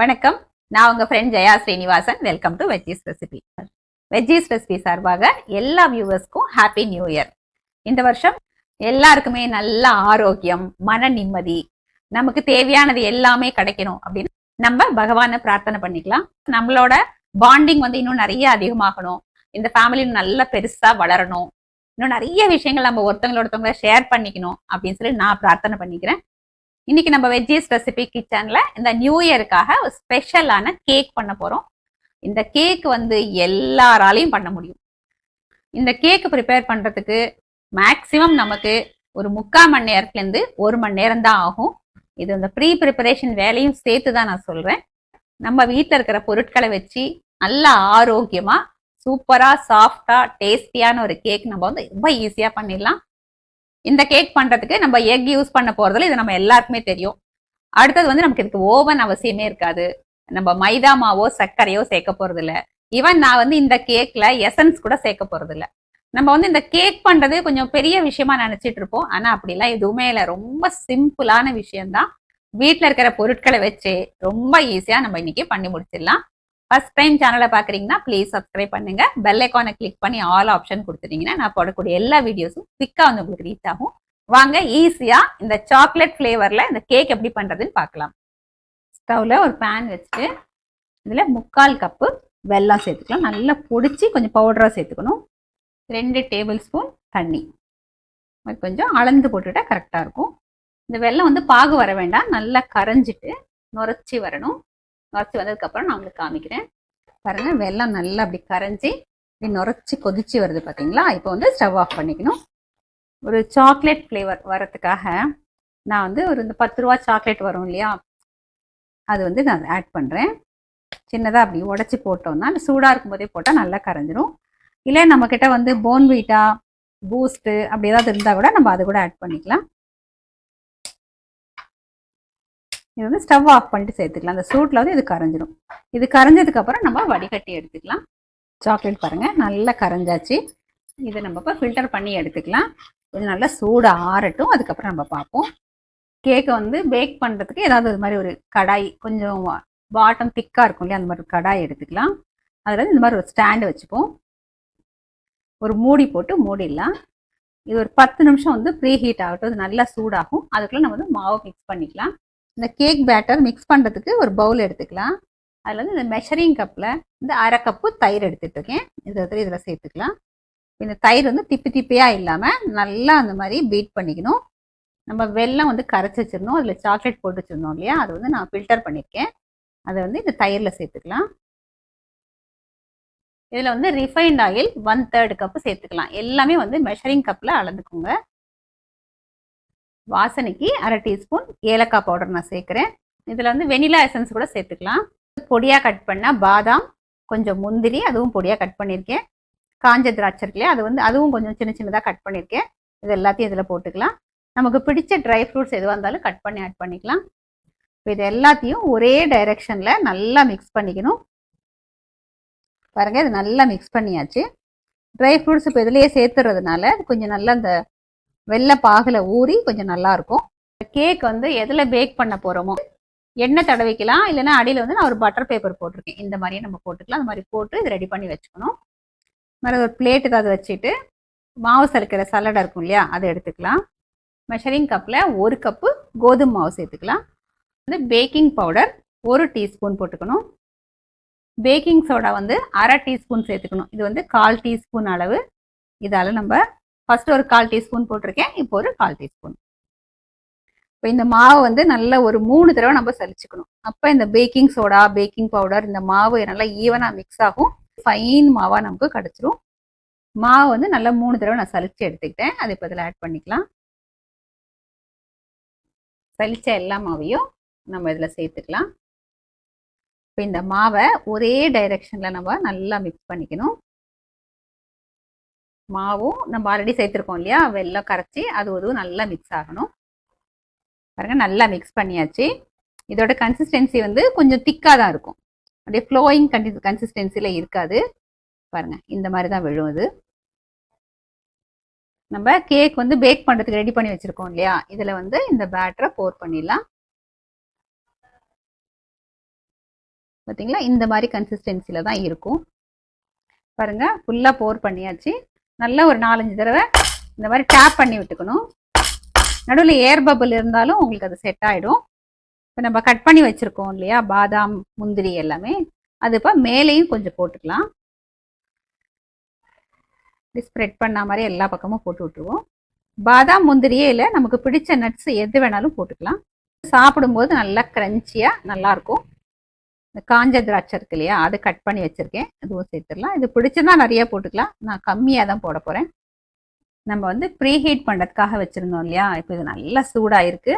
வணக்கம். நான் உங்க friend Jaya Srinivasan. Welcome to veggies recipe veggies recipe சார்பாக எல்லா வியூவர்ஸ்க்கும் ஹாப்பி நியூ இயர் இந்த வருஷம் எல்லாருக்குமே நல்ல ஆரோக்கியம் மன நிம்மதி நமக்கு தேவையானது எல்லாமே கிடைக்கணும் அப்படின்னு நம்ம பகவானை பிரார்த்தனை பண்ணிக்கலாம். நம்மளோட பாண்டிங் வந்து இன்னும் நிறைய அதிகமாகணும். இந்த ஃபேமிலி நல்ல பெருசா வளரணும். இன்னும் நிறைய விஷயங்கள் நம்ம ஒருத்தங்களோட ஒருத்தவங்க ஷேர் பண்ணிக்கணும் அப்படின்னு சொல்லி நான் பிரார்த்தனை பண்ணிக்கிறேன். இன்னைக்கு நம்ம வெஜ்ஜீஸ் ரெசிபி கிச்சன்ல இந்த நியூ இயருக்காக ஒரு ஸ்பெஷலான கேக் பண்ண போறோம். இந்த கேக் வந்து எல்லாராலையும் பண்ண முடியும். இந்த கேக் ப்ரிப்பேர் பண்றதுக்கு மேக்சிமம் நமக்கு ஒரு முக்கால் மணி நேரத்துல இருந்து ஒரு மணி நேரம் தான் ஆகும். இது இந்த ப்ரீ ப்ரிப்பரேஷன் வேலையும் சேர்த்து தான் நான் சொல்றேன். நம்ம வீட்டில் இருக்கிற பொருட்களை வச்சு நல்லா ஆரோக்கியமா சூப்பரா சாஃப்டா டேஸ்டியான ஒரு கேக் நம்ம வந்து ரொம்ப ஈஸியா பண்ணிடலாம். இந்த கேக் பண்றதுக்கு நம்ம எக் யூஸ் பண்ண போறதுல இது நம்ம எல்லாருக்குமே தெரியும். அடுத்தது வந்து நமக்கு இதுக்கு ஓவன் அவசியமே இருக்காது. நம்ம மைதா மாவோ சர்க்கரையோ சேர்க்க போகிறதில்ல ஈவன் நான் வந்து இந்த கேக்கில் எசன்ஸ் கூட சேர்க்க போகிறதில்ல நம்ம வந்து இந்த கேக் பண்ணுறது கொஞ்சம் பெரிய விஷயமா நினச்சிட்டு இருப்போம். ஆனால் அப்படிலாம் எதுவுமே இல்லை. ரொம்ப சிம்பிளான விஷயம்தான். வீட்டில் இருக்கிற பொருட்களை வச்சு ரொம்ப ஈஸியாக நம்ம இன்னைக்கு பண்ணி முடிச்சிடலாம். ஃபர்ஸ்ட் டைம் சேனலை பார்க்குறீங்கன்னா ப்ளீஸ் சப்ஸ்கிரைப் பண்ணுங்க. பெல் ஐக்கானை கிளிக் பண்ணி ஆல் ஆப்ஷன் கொடுத்துட்டீங்கன்னா நான் போடக்கூடிய எல்லா வீடியோஸும் குவிக்காக வந்து உங்களுக்கு ரீச் ஆகும். வாங்க ஈஸியாக இந்த சாக்லேட் ஃப்ளேவரில் இந்த கேக் எப்படி பண்ணுறதுன்னு பார்க்கலாம். ஸ்டவ்வில் ஒரு பேன் வச்சுட்டு இதில் முக்கால் கப்பு வெல்லம் சேர்த்துக்கலாம். நல்லா பொடிச்சு கொஞ்சம் பவுடராக சேர்த்துக்கணும். ரெண்டு டேபிள் ஸ்பூன் தண்ணி கொஞ்சம் அளந்து போட்டுவிட்டா கரெக்டாக இருக்கும். இந்த வெல்லம் வந்து பாகு வர வேண்டாம். நல்லா கரைஞ்சிட்டு நுரைச்சி வரணும். நுரைச்சி வந்ததுக்கப்புறம் நான் உங்களுக்கு காமிக்கிறேன். பாருங்க வெள்ளம் நல்லா அப்படி கரைஞ்சி இப்படி நுரைச்சி கொதிச்சு வருது பார்த்தீங்களா இப்போ வந்து ஸ்டவ் ஆஃப் பண்ணிக்கணும். ஒரு சாக்லேட் ஃப்ளேவர் வரத்துக்காக நான் வந்து ஒரு இந்த பத்து ரூபா சாக்லேட் வரும் இல்லையா? அது வந்து நான் ஆட் பண்ணுறேன் சின்னதாக அப்படி உடச்சி போட்டோம்னா அந்த சூடாக இருக்கும்போதே போட்டால் நல்லா கரைஞ்சிரும். இல்லை நம்மக்கிட்ட வந்து போன்வீட்டா பூஸ்ட்டு அப்படி ஏதாவது இருந்தால் கூட நம்ம அதை கூட ஆட் பண்ணிக்கலாம். இது வந்து ஸ்டவ் ஆஃப் பண்ணிட்டு சேர்த்துக்கலாம். அந்த சூட்டில் வந்து இது கரைஞ்சிரும். இது கரைஞ்சதுக்கப்புறம் நம்ம வடிகட்டி எடுத்துக்கலாம். சாக்லேட் பாருங்கள் நல்லா கரைஞ்சாச்சு. இதை நம்ம இப்போ ஃபில்டர் பண்ணி எடுத்துக்கலாம். கொஞ்சம் நல்லா சூடு ஆறட்டும். அதுக்கப்புறம் நம்ம பார்ப்போம். கேக்கை வந்து பேக் பண்ணுறதுக்கு ஏதாவது இது மாதிரி ஒரு கடாய் கொஞ்சம் பாட்டம் திக்காக இருக்கும் இல்லையா அந்த மாதிரி ஒரு கடாய் எடுத்துக்கலாம். அதில் இந்த மாதிரி ஒரு ஸ்டாண்டு வச்சுப்போம். ஒரு மூடி போட்டு மூடிடலாம். இது ஒரு பத்து நிமிஷம் வந்து ப்ரீ ஹீட் ஆகட்டும். அது நல்லா சூடாகும். அதுக்குள்ளே நம்ம வந்து மாவு மிக்ஸ் பண்ணிக்கலாம். இந்த கேக் பேட்டர் மிக்ஸ் பண்ணுறதுக்கு ஒரு பவுல் எடுத்துக்கலாம். அதில் வந்து இந்த மெஷரிங் கப்பில் இந்த அரை கப்பு தயிர் எடுத்துட்டு இருக்கேன் இடத்துல இதில் சேர்த்துக்கலாம். இந்த தயிர் வந்து திப்பி திப்பியாக இல்லாமல் நல்லா அந்த மாதிரி பீட் பண்ணிக்கணும். நம்ம வெள்ளம் வந்து கரைச்சி வச்சிருந்தோம். அதில் சாக்லேட் போட்டு வச்சிருந்தோம் இல்லையா? அதை வந்து நான் ஃபில்டர் பண்ணியிருக்கேன் அதை வந்து இந்த தயிரில் சேர்த்துக்கலாம். இதில் வந்து refined oil one third cup சேர்த்துக்கலாம். எல்லாமே வந்து மெஷரிங் கப்பில் அளந்துக்கோங்க. வாசனைக்கு அரை டீஸ்பூன் ஏலக்காய் பவுடர் நான் சேர்க்குறேன். இதில் வந்து வெனிலா எசன்ஸ் கூட சேர்த்துக்கலாம். பொடியாக கட் பண்ணால் பாதாம் கொஞ்சம் முந்திரி அதுவும் பொடியாக கட் பண்ணியிருக்கேன். காஞ்ச திராட்சை இருக்குல்லையா அது வந்து அதுவும் கொஞ்சம் சின்ன சின்னதாக கட் பண்ணியிருக்கேன். இது எல்லாத்தையும் இதில் போட்டுக்கலாம். நமக்கு பிடிச்ச ட்ரை ஃப்ரூட்ஸ் எதுவாக இருந்தாலும் கட் பண்ணி ஆட் பண்ணிக்கலாம். இப்போ இது எல்லாத்தையும் ஒரே டைரெக்ஷனில் நல்லா மிக்ஸ் பண்ணிக்கணும். பாருங்கள் இது நல்லா மிக்ஸ் பண்ணியாச்சு. ட்ரை ஃப்ரூட்ஸ் இப்போ இதுலேயே சேர்த்துறதுனால கொஞ்சம் நல்லா அந்த வெள்ளை பாகில் ஊறி கொஞ்சம் நல்லா இருக்கும் கேக் வந்து எதில் பேக் பண்ண போகிறோமோ எண்ணெய் தடவிக்கலாம் இல்லைன்னா அடியில் வந்து நான் ஒரு பட்டர் பேப்பர் போட்டிருக்கேன். இந்த மாதிரியே நம்ம போட்டுக்கலாம். அந்த மாதிரி போட்டு இது ரெடி பண்ணி வச்சுக்கணும். மேலே ஒரு பிளேட் ஏதாவது வச்சுட்டு மாவு சறுக்கிற சல்லடை இருக்கும் இல்லையா அதை எடுத்துக்கலாம். மெஷரிங் கப்பில் ஒரு கப்பு கோதுமை மாவு சேர்த்துக்கலாம். வந்து பேக்கிங் பவுடர் ஒரு டீஸ்பூன் போட்டுக்கணும். பேக்கிங் சோடா வந்து அரை டீஸ்பூன் சேர்த்துக்கணும். இது வந்து கால் டீஸ்பூன் அளவு. இதால் நம்ம ஃபர்ஸ்ட் ஒரு கால் டீஸ்பூன் போட்டிருக்கேன். இப்போ ஒரு கால் டீஸ்பூன். இப்போ இந்த மாவு வந்து நல்ல ஒரு மூணு தடவை நம்ம சலிச்சுக்கணும். அப்போ இந்த பேக்கிங் சோடா பேக்கிங் பவுடர் இந்த மாவு நல்லா ஈவனாக மிக்ஸ் ஆகும். ஃபைன் மாவாக நமக்கு கிடச்சிரும். மாவு வந்து நல்லா மூணு தடவை நான் சலிச்சு எடுத்துக்கிட்டேன். அதை இப்போ இதில் ஆட் பண்ணிக்கலாம். சலிச்ச எல்லா மாவையும் நம்ம இதில் சேர்த்துக்கலாம். இப்போ இந்த மாவை ஒரே டைரெக்ஷனில் நம்ம நல்லா மிக்ஸ் பண்ணிக்கணும். மாவும் நம்ம ஆல்ரெடி சேர்த்துருக்கோம் இல்லையா? வெள்ளம் கரைச்சி அது ஒரு நல்லா மிக்ஸ் ஆகணும். பாருங்க நல்லா மிக்ஸ் பண்ணியாச்சு. இதோட கன்சிஸ்டன்சி வந்து கொஞ்சம் திக்காக தான் இருக்கும். அப்படியே ஃப்ளோயிங் கன்சி கன்சிஸ்டன்சியில் இருக்காது. பாருங்கள் இந்த மாதிரி தான் விழும் அது. நம்ம கேக் வந்து பேக் பண்ணுறதுக்கு ரெடி பண்ணி வச்சுருக்கோம் இல்லையா? இதில் வந்து இந்த பேட்டரை போர் பண்ணிடலாம். பார்த்தீங்களா இந்த மாதிரி கன்சிஸ்டன்சியில் தான் இருக்கும். பாருங்க ஃபுல்லாக போர் பண்ணியாச்சு. நல்லா ஒரு நாலஞ்சு தடவை இந்த மாதிரி டேப் பண்ணி விட்டுக்கணும். நடுவில் ஏர் பபிள் இருந்தாலும் உங்களுக்கு அது செட் ஆகிடும் இப்போ நம்ம கட் பண்ணி வச்சுருக்கோம் இல்லையா? பாதாம் முந்திரி எல்லாமே. அது இப்போ மேலேயும் கொஞ்சம் போட்டுக்கலாம். ஸ்ப்ரெட் பண்ண மாதிரி எல்லா பக்கமும் போட்டு விட்டுருவோம். பாதாம் முந்திரியே இல்லை நமக்கு பிடிச்ச நட்ஸ் எது வேணாலும் போட்டுக்கலாம். சாப்பிடும்போது நல்லா க்ரன்ச்சியாக நல்லாயிருக்கும் இந்த காஞ்ச திராட்சை இருக்கு இல்லையா அது கட் பண்ணி வச்சுருக்கேன். அதுவும் சேர்த்துடலாம். இது பிடிச்சிருந்தா நிறைய போட்டுக்கலாம். நான் கம்மியாக தான் போட போகிறேன் நம்ம வந்து ப்ரீ ஹீட் பண்ணுறதுக்காக வச்சுருந்தோம் இல்லையா? இப்போ இது நல்லா சூடாக இருக்குது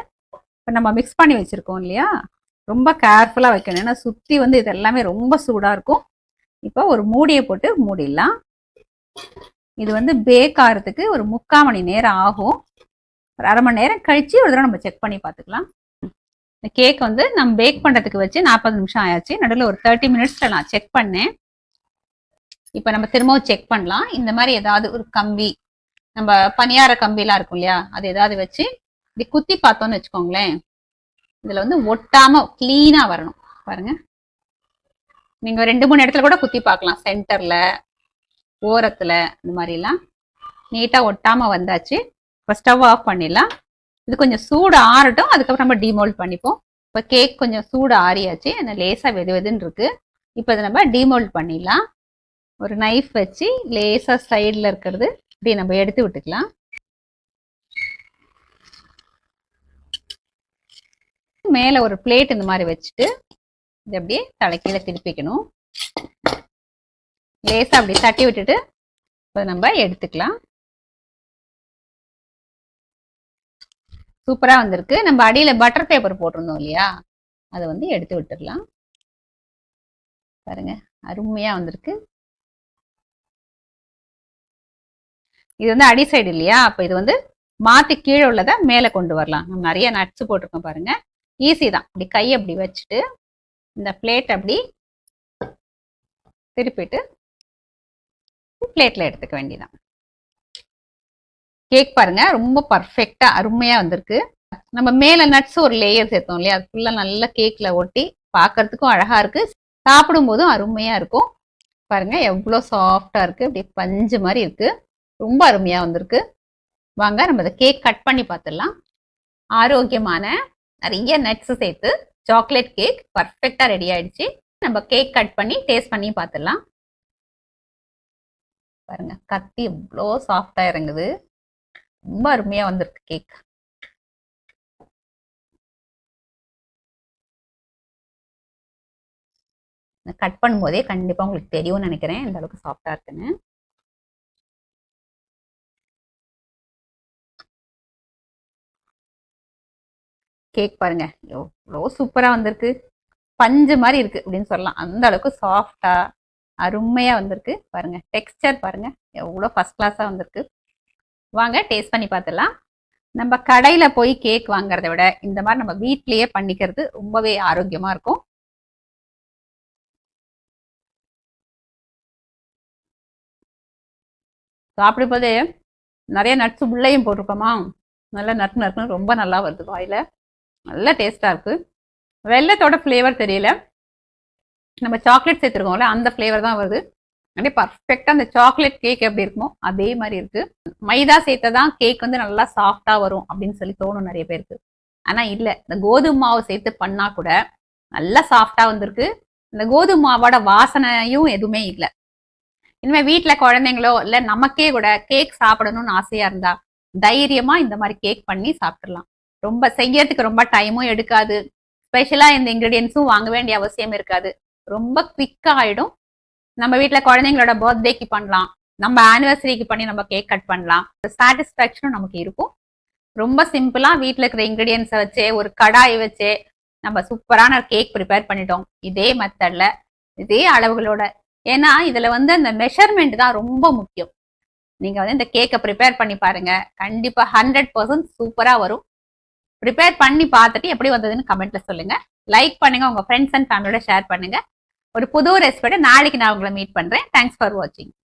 இப்போ நம்ம மிக்ஸ் பண்ணி வச்சுருக்கோம் இல்லையா? ரொம்ப கேர்ஃபுல்லாக வைக்கணும். ஏன்னா சுற்றி வந்து இது எல்லாமே ரொம்ப சூடாக இருக்கும். இப்போ ஒரு மூடியை போட்டு மூடிடலாம். இது வந்து பேக் ஆகிறதுக்கு ஒரு முக்கால் மணி நேரம் ஆகும். ஒரு அரை மணி நேரம் கழித்து ஒரு தடவை நம்ம செக் பண்ணி பார்த்துக்கலாம். இந்த கேக் வந்து நம்ம பேக் பண்ணுறதுக்கு வச்சு நாற்பது நிமிஷம் ஆயாச்சு. நடுவில் ஒரு தேர்ட்டி மினிட்ஸில் நான் செக் பண்ணேன். இப்போ நம்ம திரும்பவும் செக் பண்ணலாம். இந்த மாதிரி ஏதாவது ஒரு கம்பி நம்ம பனியார கம்பிலாம் இருக்கும் இல்லையா? அது ஏதாவது வச்சு இப்படி குத்தி பார்த்தோம்னு வச்சுக்கோங்களேன். இதில் வந்து ஒட்டாமல் க்ளீனாக வரணும். பாருங்க. நீங்கள் ரெண்டு மூணு இடத்துல கூட குத்தி பார்க்கலாம். சென்டரில் ஓரத்தில் இந்த மாதிரிலாம். நீட்டாக ஒட்டாமல் வந்தாச்சு. இப்போ ஸ்டவ் ஆஃப் பண்ணிடலாம். இது கொஞ்சம் சூடு ஆறட்டும் அதுக்கப்புறம் நம்ம டிமோல்ட் பண்ணிப்போம். இப்போ கேக் கொஞ்சம் சூடு ஆறியாச்சு அந்த லேசாக வெது வெதுன்னு இருக்கு இப்போ இதை நம்ம டிமோல்ட் பண்ணிடலாம். ஒரு நைஃப் வச்சு லேசாக சைடில் இருக்கிறது இப்படி நம்ம எடுத்து விட்டுக்கலாம். மேலே ஒரு பிளேட் இந்த மாதிரி வச்சுட்டு இது அப்படியே தலைக்கீழ திருப்பிக்கணும். லேசாக அப்படி தட்டி விட்டுட்டு இப்போ நம்ம எடுத்துக்கலாம். சூப்பராக வந்திருக்கு. நம்ம அடியில் பட்டர் பேப்பர் போட்டிருந்தோம் இல்லையா? அதை வந்து எடுத்து விட்டுடலாம். பாருங்க அருமையாக வந்திருக்கு. இது வந்து அடி சைடு இல்லையா? அப்போ இது வந்து மாற்றி கீழே உள்ளதை மேலே கொண்டு வரலாம். நம்ம நிறைய நட்ஸ் போட்டிருக்கோம் பாருங்க. ஈஸி தான். இப்படி கை அப்படி வச்சுட்டு இந்த பிளேட் அப்படி திருப்பிட்டு பிளேட்டில் எடுத்துக்க வேண்டியதான் கேக் பாருங்க ரொம்ப பர்ஃபெக்டா அருமையா வந்திருக்கு. நம்ம மேல நட்ஸ் ஒரு லேயர் சேர்த்தோம் இல்லையா? அது ஃபுல்லா நல்லா கேக்ல ஒட்டி பார்க்கறதுக்கும் அழகா இருக்கு. சாப்பிடும் போதும் அருமையா இருக்கும். பாருங்க எவ்வளோ சாஃப்டா இருக்கு. அப்படியே பஞ்சு மாதிரி இருக்கு. ரொம்ப அருமையா வந்திருக்கு. வாங்க நம்ம அதை கேக் கட் பண்ணி பார்த்துடலாம் ஆரோக்கியமான நிறைய நட்ஸ் சேர்த்து சாக்லேட் கேக் பர்ஃபெக்டா ரெடி ஆயிடுச்சு. நம்ம கேக் கட் பண்ணி டேஸ்ட் பண்ணி பார்த்துடலாம் பாருங்க கத்தி எவ்வளோ சாஃப்டா இறங்குது. ரொம்ப அருமையா வந்திருக்கு கேக். கட் பண்ணும்போதே கண்டிப்பா உங்களுக்கு தெரியும்னு நினைக்கிறேன். இந்த அளவுக்கு சாஃப்டா இருக்குன்னு. கேக் பாருங்க. எவ்வளோ சூப்பரா வந்திருக்கு. பஞ்சு மாதிரி இருக்கு அப்படின்னு சொல்லலாம். அந்த அளவுக்கு சாஃப்டா அருமையா வந்திருக்கு. பாருங்க. டெக்ஸ்டர் பாருங்க. எவ்வளோ ஃபர்ஸ்ட் கிளாஸா வந்திருக்கு. வாங்க டேஸ்ட் பண்ணி பார்த்துடலாம். நம்ம கடையில் போய் கேக் வாங்குறத விட இந்த மாதிரி நம்ம வீட்லேயே பண்ணிக்கிறது ரொம்பவே ஆரோக்கியமாக இருக்கும். சாப்பிடும் போதே நிறைய நட்ஸ் உள்ளேயும் போட்டிருக்கோமா? நல்லா நட்டு நறுக்குன்னு ரொம்ப நல்லா வருது வாயில. நல்ல டேஸ்ட்டாக இருக்கு. வெள்ளத்தோட ஃப்ளேவர் தெரியல. நம்ம சாக்லேட் சேர்த்துருக்கோம்ல அந்த ஃப்ளேவர் தான் வருது. அப்படியே பர்ஃபெக்டாக அந்த சாக்லேட் கேக் எப்படி இருக்குமோ அதே மாதிரி இருக்கு. மைதா சேர்த்ததான் கேக் வந்து நல்லா சாஃப்டாக வரும் அப்படின்னு சொல்லி தோணும் நிறைய பேருக்கு. ஆனா இல்லை இந்த கோதுமை மாவு சேர்த்து பண்ணா கூட நல்லா சாஃப்டாக வந்திருக்கு. இந்த கோதுமை மாவோட வாசனையும் எதுவுமே இல்லை. இனிமே வீட்டில் குழந்தைங்களோ இல்லை நமக்கே கூட கேக் சாப்பிடணும்னு ஆசையாக இருந்தா தைரியமாக இந்த மாதிரி கேக் பண்ணி சாப்பிட்றலாம் ரொம்ப செய்யறதுக்கு ரொம்ப டைமும் எடுக்காது. ஸ்பெஷலாக இந்த இன்க்ரீடியன்ஸும் வாங்க வேண்டிய அவசியம் இருக்காது. ரொம்ப குவிக்கா ஆகிடும் நம்ம வீட்டுல குழந்தைங்களோட பர்த்டேக்கு பண்ணலாம். நம்ம ஆனிவர்சரிக்கு பண்ணி நம்ம கேக் கட் பண்ணலாம். சாட்டிஸ்ஃபேக்ஷனும் நமக்கு இருக்கும். ரொம்ப சிம்பிளா வீட்டுல இருக்கிற இன்கிரீடியன்ஸை வச்சே ஒரு கடாய் வச்சே நம்ம சூப்பரான கேக் ப்ரிப்பேர் பண்ணிட்டோம். இதே மெத்தட்ல இதே அளவுகளோட. ஏன்னா இதுல வந்து அந்த மெஷர்மெண்ட் தான் ரொம்ப முக்கியம். நீங்க வந்து இந்த கேக்கை ப்ரிப்பேர் பண்ணி பாருங்க. கண்டிப்பா ஹண்ட்ரட் பர்சன்ட் சூப்பரா வரும். ப்ரிப்பேர் பண்ணி பார்த்துட்டு எப்படி வந்ததுன்னு கமெண்ட்ல சொல்லுங்க. லைக் பண்ணுங்க. உங்க ஃப்ரெண்ட்ஸ் அண்ட் ஃபேமிலியோட ஷேர் பண்ணுங்க. ஒரு புது ரெசிபியோட நாளைக்கு நான் உங்களை மீட் பண்றேன். தேங்க்ஸ் ஃபார் வாட்சிங்